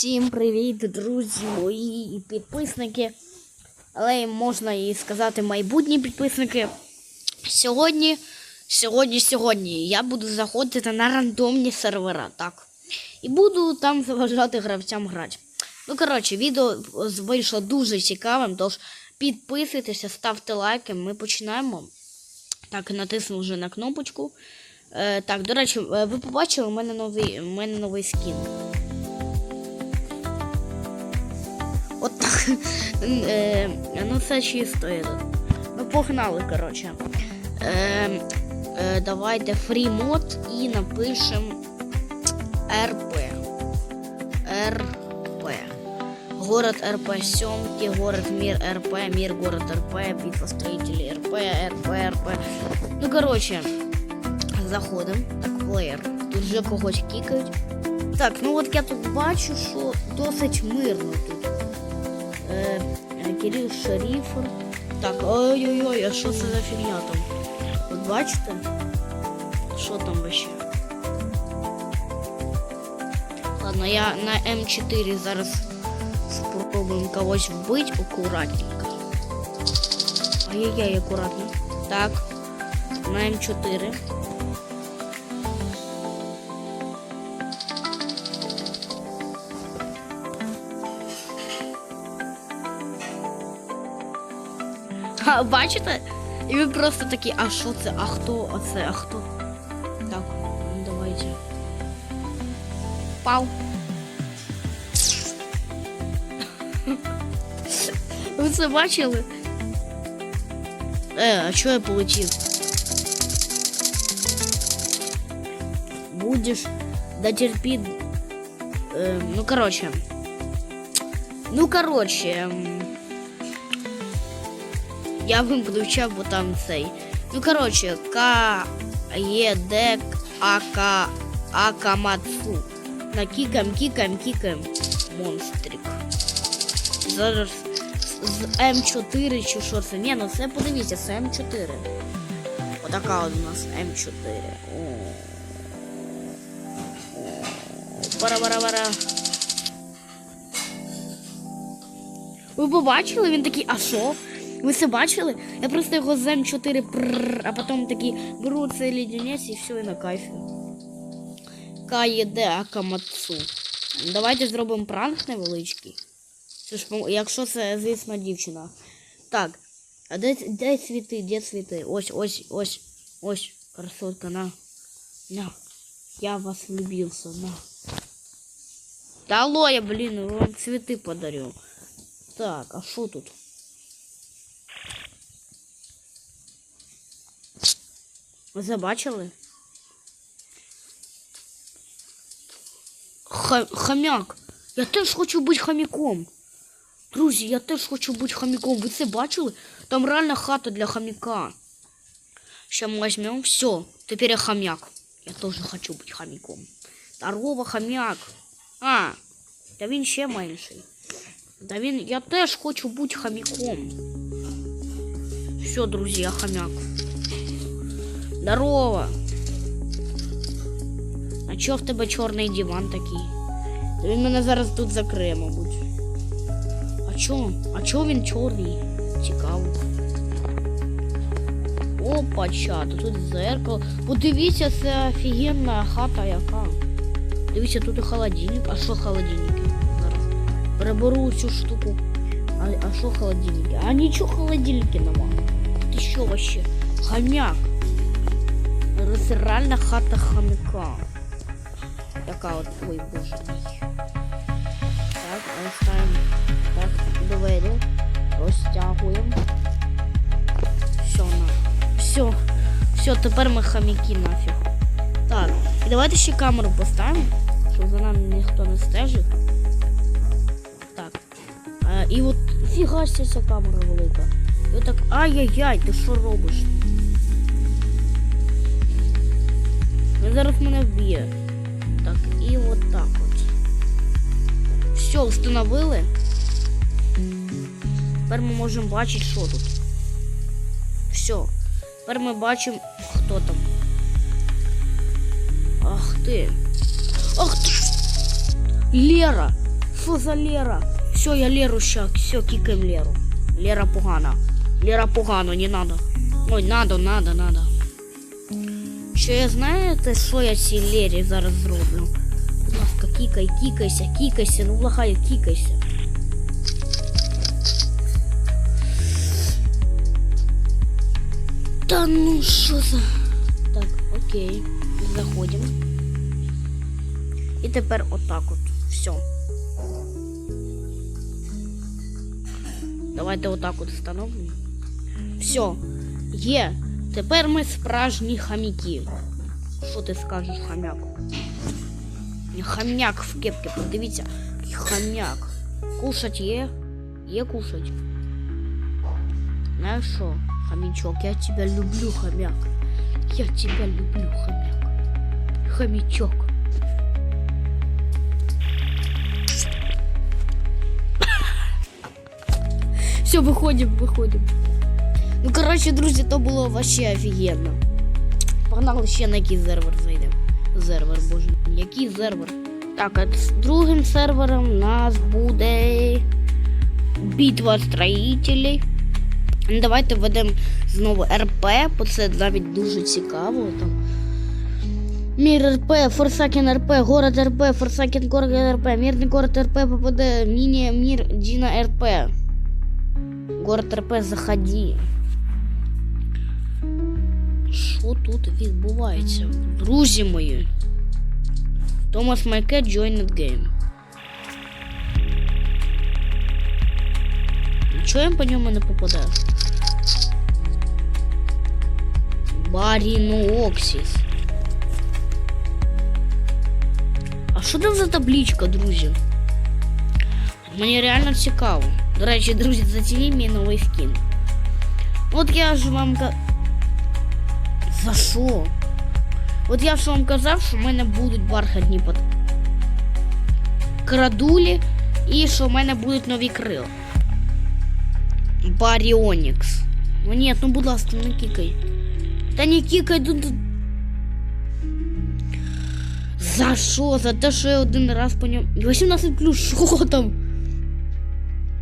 Усім привіт, друзі мої підписники. Але можна і сказати майбутні підписники. Сьогодні, сьогодні, сьогодні я буду заходити на рандомні сервера, так. І буду там заважати гравцям грати. Ну, коротше, відео вийшло дуже цікавим, тож підписуйтеся, ставте лайки, ми починаємо. Так, натисну вже на кнопочку. Е, так, до речі, е, ви побачили, у мене новий, у мене новий скін. От так. Е, ну, це чисто. Ну, погнали, коротше. Е, е, давайте free мод і напишемо РП. РП. Город РП Семки, город Мир РП, Мир город РП, битва строителей РП, РП, РП. Ну, коротше, заходимо. Так, плеєр. Тут вже когось кікають. Так, ну от я тут бачу, що досить мирно тут. Е, Кирил Шаріфер. Так, ой-ой-ой, а що це за фігня там? От бачите? Що там вообще? Ладно, я на М4 зараз спробуємо когось вбити акуратненько. Ай-яй-яй, акуратно. Так, на М4. А, бачите? І ви просто такі, а що це? А хто? А це? А хто? Так, ну давайте. Пау. Ви це бачили? Е, а чого я полетів? Будеш дотерпіть. Е, ну, короче. Ну, короче. Я вимкнув чат, бо там цей. Ну, коротше, К Е Д А Акамацу. На кікаем, кікаем, кікаем. Монстрик. Зараз з М4 чи що це? Ні, ну це подивіться, це М4. Отака от у нас М4. О. О. Пара-пара-пара. Ви побачили? Він такий, а що? Ви це бачили? Я просто його з М4 прррр, а потім такий беру цей лідянець і все, і на кайфі. Каєде Акамацу. Давайте зробимо пранк невеличкий. Це ж, якщо це, звісно, дівчина. Так. А де, де цвіти, де цвіти? Ось, ось, ось, ось, красотка, на. На. Я вас влюбился, на. Да алло, я, блин, вам цветы подарю. Так, а что тут? Ви забачили? Ха хам'як. Я теж хочу бути хам'яком. Друзі, я теж хочу бути хам'яком. Ви це бачили? Там реальна хата для хам'яка. Сейчас мы возьмем. Все, теперь я хам'як. Я тоже хочу быть хомяком. Здорово, хомяк. А, та він ще менший. Та він, я теж хочу бути хомяком. Все, друзі, я хомяк. Здорово. А чого в тебе чорний диван такий? Та він мене зараз тут закриє, мабуть. А чо? А чого він чорний? Цікаво. Опа, чат, тут зеркало. Подивіться, це офігенна хата яка. Дивіться, тут і холодильник. А що холодильники? Зараз. Переберу цю штуку. А, а що холодильники? А нічого холодильники нема. Ти що вообще? Хомяк. Реальна хата хомяка. Така от, ой, боже мій. Так, ставимо так, двері. Розтягуємо. Все, на. Все. Все, тепер ми хомяки нафіг. Так, і давайте ще камеру поставимо, щоб за нами ніхто не стежив. Так. Е, і от фіга ся ця камера велика. І отак. Ай-яй-яй, ти що робиш? Він зараз мене вб'є. Так, і от так от. Все, встановили. Тепер ми можемо бачити, що тут. Все. Тепер ми бачимо, хто там. Ах ти. Ах ти. Лера. Що за Лера? Все, я Леру щас. Все, кикаем Леру. Лера погана. Лера погано, не надо. Ой, надо, надо, надо. Що я знаєте, що я цій Лері зараз зроблю? Будь ласка, кікай, кікайся, кікайся, ну благаю, кікайся. Та ну що за. Так, окей. Заходимо. І тепер отак от. Все. Давайте отак от встановимо. Все. Є. Тепер ми справжні хаміки. Що ти скажеш, хамяк? Хам'як в кепці, подивіться. який Хам'як. Кушать є? Є кушать. Знаєш що, хомячок, я тебя люблю, хомяк. Я тебя люблю, хомяк. Хомячок. Все, виходимо, виходимо. Ну, коротше, друзі, то було вообще офігенно. Погнали ще на який сервер зайдемо. Сервер, боже, який сервер? Так, а з другим сервером у нас буде битва строїтелей. Ну, Давайте введемо знову РП, бо це навіть дуже цікаво. Там. Мір РП, Форсакен РП, город РП, Форсакен город РП, мирний город РП попаде, міні мір Діна РП. Город РП, заходи. Що тут відбувається? Друзі мої. Томас Майке joined game. Чого я по ньому не попадаю? Барінооксіс. А що там за табличка, друзі? Мені реально цікаво. До речі, друзі, зацініть мій новий скін. От я ж вам ка... За що? От я ж вам казав, що в мене будуть бархатні под... крадулі і що в мене будуть нові крила. Баріонікс. Ну ні, ну будь ласка, не кікай. Та не кікай тут. За що? За те, що я один раз по ньому. 18 плюс, що там?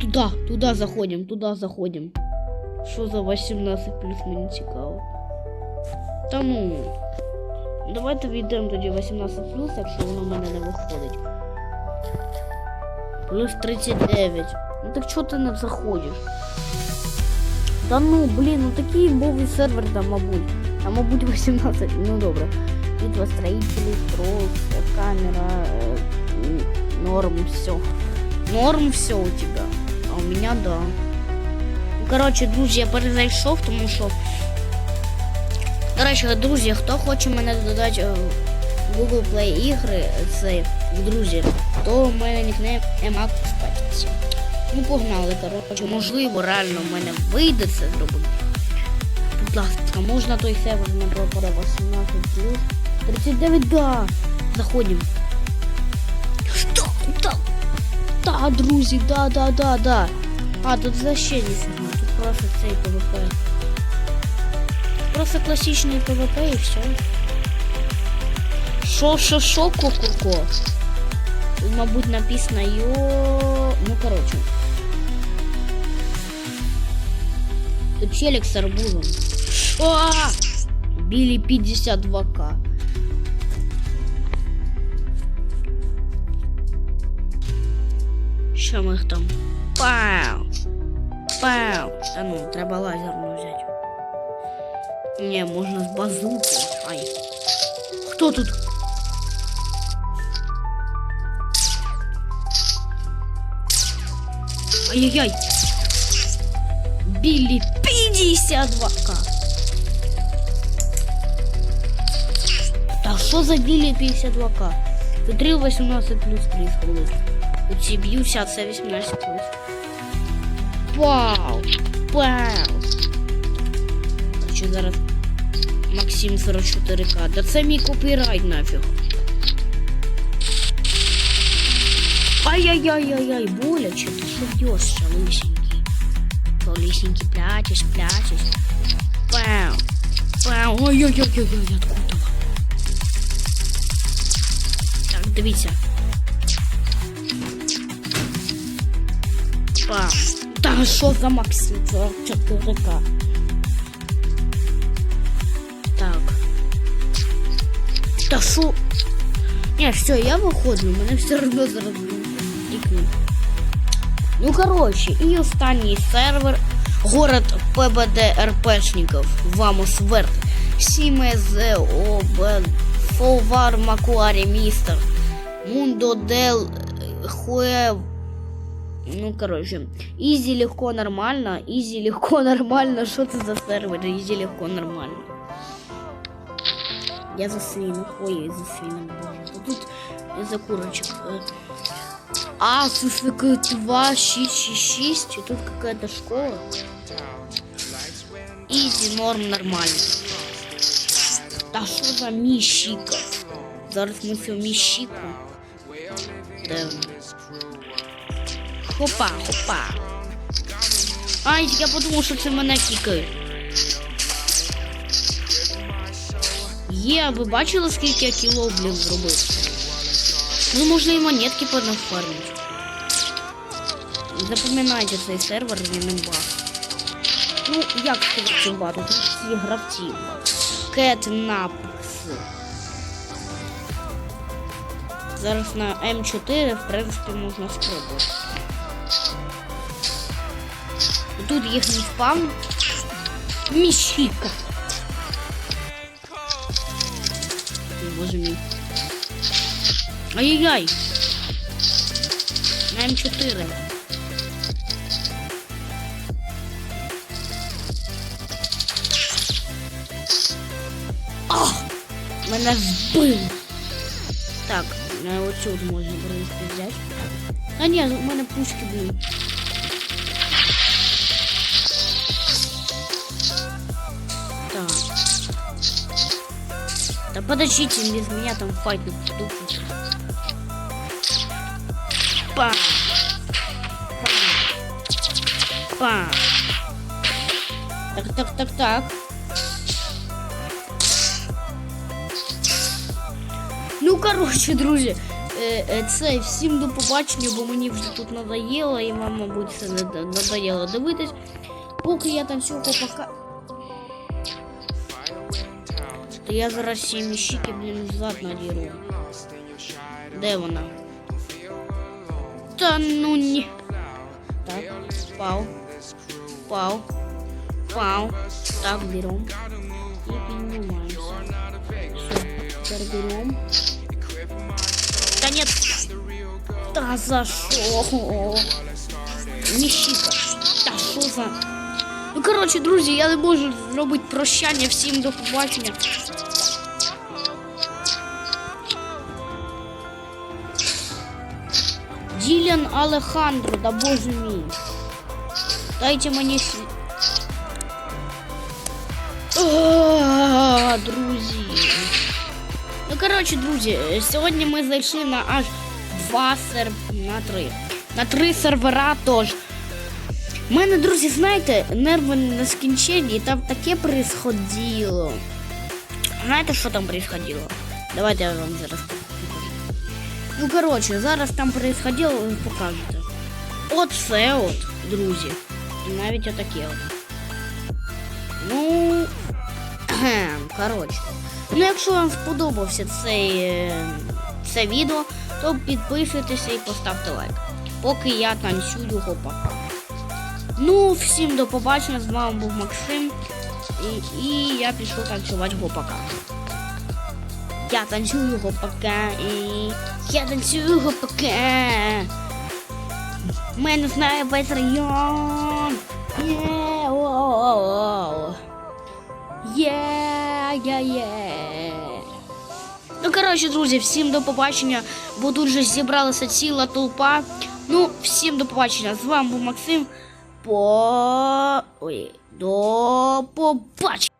Туда, туда заходим, туда заходим. Що за 18 плюс мені цікаво. Та ну. Давайте війдемо тоді 18 плюс, якщо воно в мене не виходить. Плюс 39. Ну так чого ти не заходиш? Та ну, блін, ну такий бовий сервер там, мабуть. А мабуть 18. Ну добре. Битва строителей, тролл, камера, э, м, норм, все. Норм все у тебя. А у меня да. Ну, коротше, друзі, я перезайшов, тому що. До речі, друзі, хто хоче мене додати е, в Google Play ігри, це друзі, то в мене нікнейм Емак Спатіці. Ну, погнали, коротше, можливо, реально в мене вийде це зробити. Будь ласка, можна той сервер не пропаде 18 плюс. 39, да. Заходимо. Що? Да. Да, друзі, да, да, да, да. А, тут вообще ніфіга. Тут просто цей ПВП. Просто классичный ПВП и все. Шо, шо, шо, ко-ко-ко. Тут, мабуть, написано йо... Ну, короче. Тут челик с арбузом. А! Били 52к. Що ми їх там? Пау! Пау! Та ну, треба лазерну взяти. Не, можно с базуки. Ай. Кто тут? Ай-яй-яй. Билли 52к. Да что за Билли 52к? Тут 3 18 плюс 3 сходить. Тут ці б'ються, а це 18 плюс. Вау! Вау! Що зараз Максим 44к. Да це мій копірайт нафіг. Ай-яй-яй-яй-яй, боляче, ти що б'єшся, лисенький? Що, лисенький, плячеш, плячеш. Пау. Пау. Ой-ой-ой-ой-ой, откуда? Так, дивіться. Пау. Та що за Максим? Це 4К. Та що? Ні, все, я виходжу, мене все одно зараз. Ну, коротше, і останній сервер. Город ПБД РПшников. Вамос Верт. Сіме ОБ. Фовар Макуарі Містер. Мундо Дел Хуев. Ну, короче, Изи легко нормально, Изи легко нормально. Что это за сервер? Изи легко нормально. Я за свином. Ой, я за свином. боже. Тут за курочек. э. А, ССК 2, 6, 6, 6. И тут какая-то школа. Изи, норм, нормально. Та що за міщика? Зараз ми цю міщику. Де вона? Хопа, хопа. Ай, я подумав, що це мене кікає. Є, ви бачили, скільки я кіло, блін, зробив? Ну, можна і монетки понафармити. Запам'ятайте цей сервер, він не. Ну, як сказати баг? Тут всі гравці. Кетнапс. Зараз на М4, в принципі, можна спробувати. Тут їхній спам. Міщика. Боже мій. Ай-яй-яй. На М4. Ах! Мене збили. Так, на оцю можна принести взяти. А ні, у мене пушки, блін. подождите, без меня там файт не вступит. Па. Па. Па. Так, так, так, так. Ну, коротше, друзі, е, е, це всім до побачення, бо мені вже тут надоело, і вам, мабуть, це не да- надоело дивитись. Поки я там всього пока. То я зараз всі міщики, блін, зад надіру. Де вона? Та ну ні. Так, впав. Впав. Впав. Так, берем. І піднімаємося. Все, тепер берем. Та нет. Та за що? Міщика. Та що за... Ну, коротше, друзі, я не можу зробити прощання всім до побачення. Ділян Алехандро, да боже мій. Дайте мені сві... О, друзі. Ну, коротше, друзі, е, сьогодні ми зайшли на аж два серв... на три. На три сервера тож. У мене, друзі, знаєте, нерви на скінченні, і там таке происходило. Знаєте, що там происходило? Давайте я вам зараз покажу. Ну, коротше, зараз там происходило, ви покажете. Оце от, друзі. І навіть отаке от. Ну, коротше. Ну, якщо вам сподобався цей, е, це відео, то підписуйтеся і поставте лайк. Поки я танцюю гопака. Ну, всім до побачення. З вами був Максим. І, і я пішов танцювати гопака. Я танцюю гопака. І я танцюю гопака. Мене знає весь район. Є. Є, є, є. Ну, коротше, друзі, всім до побачення, бо тут же зібралася ціла толпа. Ну, всім до побачення. З вами був Максим. По... Ой, до побачення.